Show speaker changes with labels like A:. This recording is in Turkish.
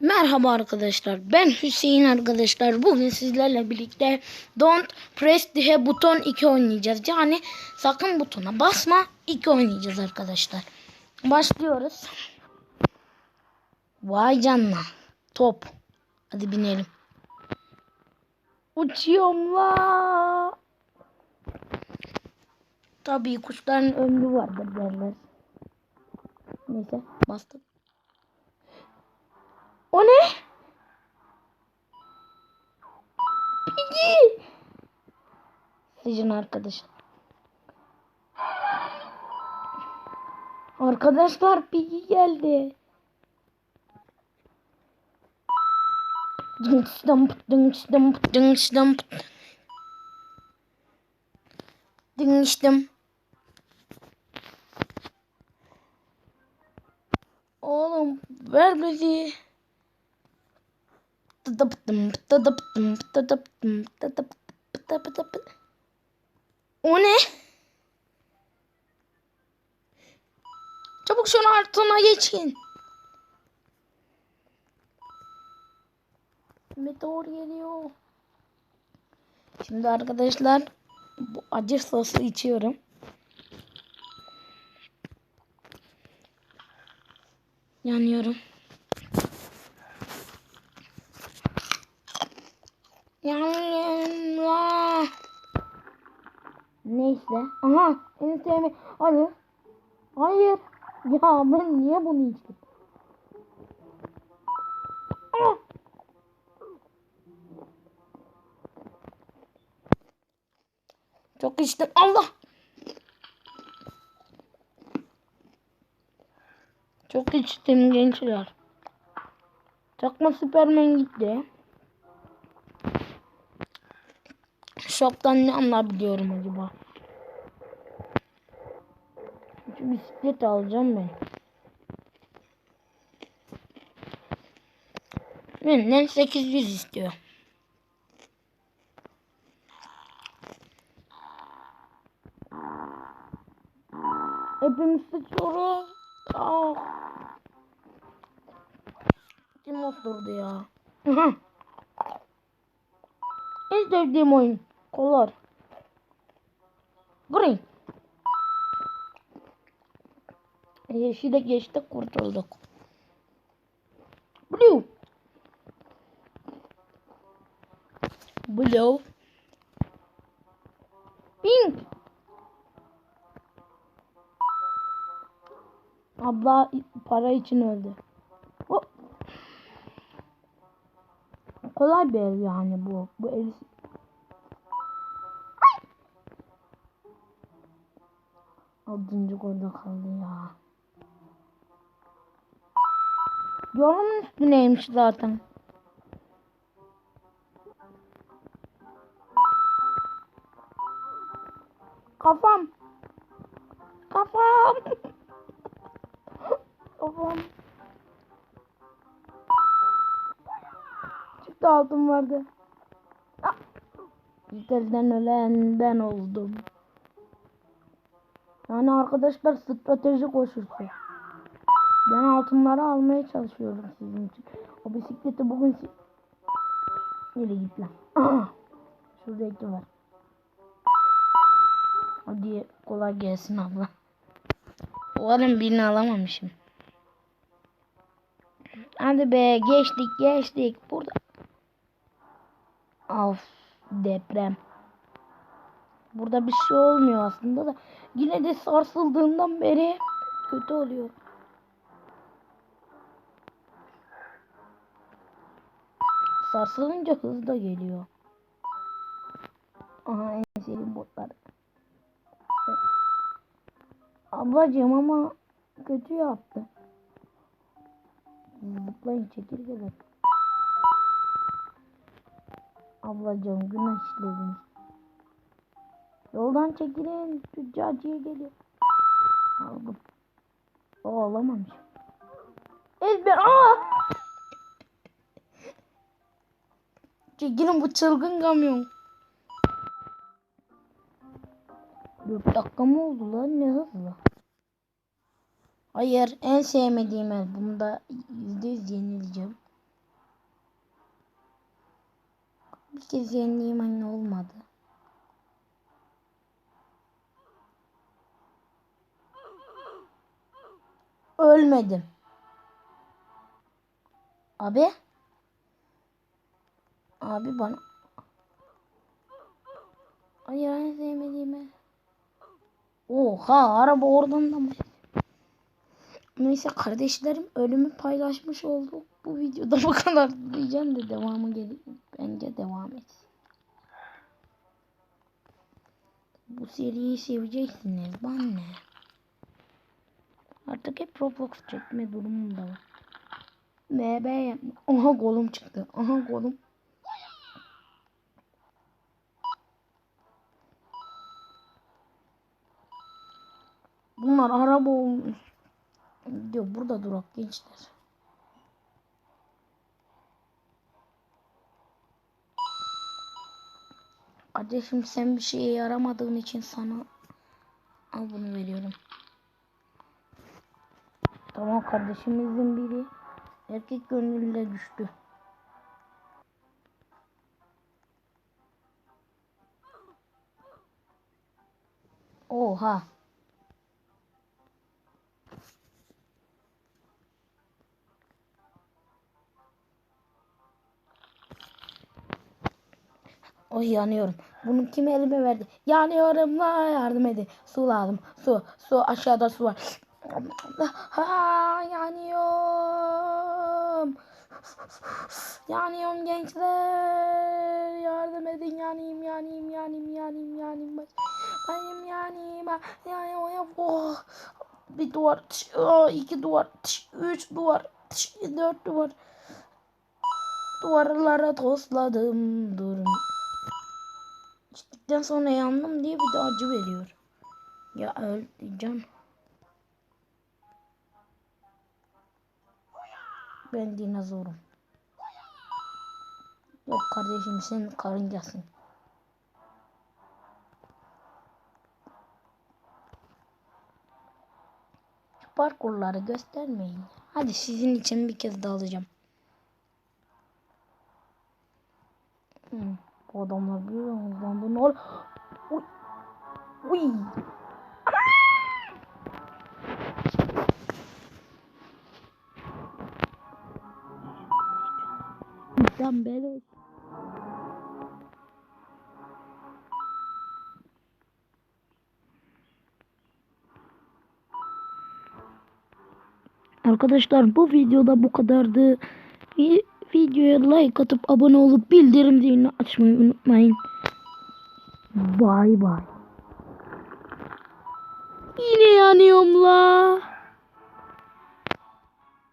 A: Merhaba arkadaşlar. Ben Hüseyin arkadaşlar. Bugün sizlerle birlikte Don't Press the Button 2 oynayacağız. Yani sakın butona basma 2 oynayacağız arkadaşlar. Başlıyoruz. Vay canına. Top. Hadi binelim. Uçuyorum la. Tabii kuşların ömrü vardır derler. Neyse bastık. O ne? Piggy. Sıcın arkadaş. Arkadaşlar Piggy geldi. Dınç dımp dınç dımp dınç dımp. Dınç dımp. Oğlum ver bizi. O ne? Çabuk şunu altına geçin. Meteor geliyor. Şimdi arkadaşlar bu acı sosu içiyorum. Yanıyorum. Yanıyorum. Neyse. Aha. En sevme. Hayır. Hayır. Ya ben niye bunu içtim? Ah! Çok içtim. Allah. Çok içtim gençler. Çakma Süpermen gitti. Şoktan ne anlayabiliyorum acaba? Şu bisiklet alacağım ben. Benden 800 istiyor. Hepimiz sıçıyoruz. Ah. Kim oturdu ya? En oyun. Kollar. Green. Yeşile geçtik kurtulduk. Blue. Blue. Pink. Abla para için öldü. O. Kolay bir ev yani bu. Bu ev Altıncı orada kaldı ya. Yolun üstüneymiş zaten. Kafam. Kafam. Kafam. Çift altın vardı. Ah! Yüzlerden ölen ben oldum. Yani arkadaşlar strateji koşusu. Ben altınları almaya çalışıyorum sizin için. O bisikleti bugün si Nereye git lan? Şurada iki var. Hadi kolay gelsin abla. Umarım birini alamamışım. Hadi be geçtik geçtik. Burada. Of deprem. Burada bir şey olmuyor aslında da. Yine de sarsıldığından beri kötü oluyor. Sarsılınca hız da geliyor. Aha en sevdiğim botlar. Ablacığım ama kötü yaptı. Zıplayın çekirgeler. Ablacığım günah işlediniz. Yoldan çekilin. Tüccarcıya geliyor. Aldım. O alamamış. Ezber. Aa! Çekilin bu çılgın kamyon. 4 dakika mı oldu lan ne hızlı. Hayır en sevmediğim el. Bunda %100 yenileceğim. Bir kez yenileyim anne olmadı. Ölmedim. Abi. Abi bana. Ay yani sevmediğime. Oha araba oradan da mı? Neyse kardeşlerim ölümü paylaşmış olduk. Bu videoda bu kadar diyeceğim de devamı gelir. Bence devam et. Bu seriyi seveceksiniz. Ben ne? Artık hep Roblox çekme durumum da var. MB. Aha golüm çıktı. Aha golüm. Bunlar araba olmuş. Diyor burada durak gençler. Kardeşim sen bir şeye yaramadığın için sana al bunu veriyorum. Tamam kardeşimizin biri erkek gönüllüyle düştü. Oha. Oy yanıyorum. Bunu kim elime verdi? Yanıyorum la yardım edin. Su lazım. Su. Su aşağıda su var. Ha yanıyorum. Yanıyorum gençler. Yardım edin yanayım yanayım yanayım yanayım yanayım. Benim yanayım. Yanıyorum. Oh. Bir duvar. oh, iki duvar. Üç duvar. Dört duvar. Duvarlara tosladım durum. İçtikten sonra yandım diye bir de acı veriyor. Ya öl Ben dinozorum. Yok kardeşim sen karıncasın. Parkurları göstermeyin. Hadi sizin için bir kez daha alacağım. Hmm, bu adamlar hızlandı. Ne ol? Uy. Uy. Bizden beri. Arkadaşlar bu videoda bu kadardı. Vi- Videoya like atıp abone olup bildirim zilini açmayı unutmayın. Bay bay. Yine yanıyorum la.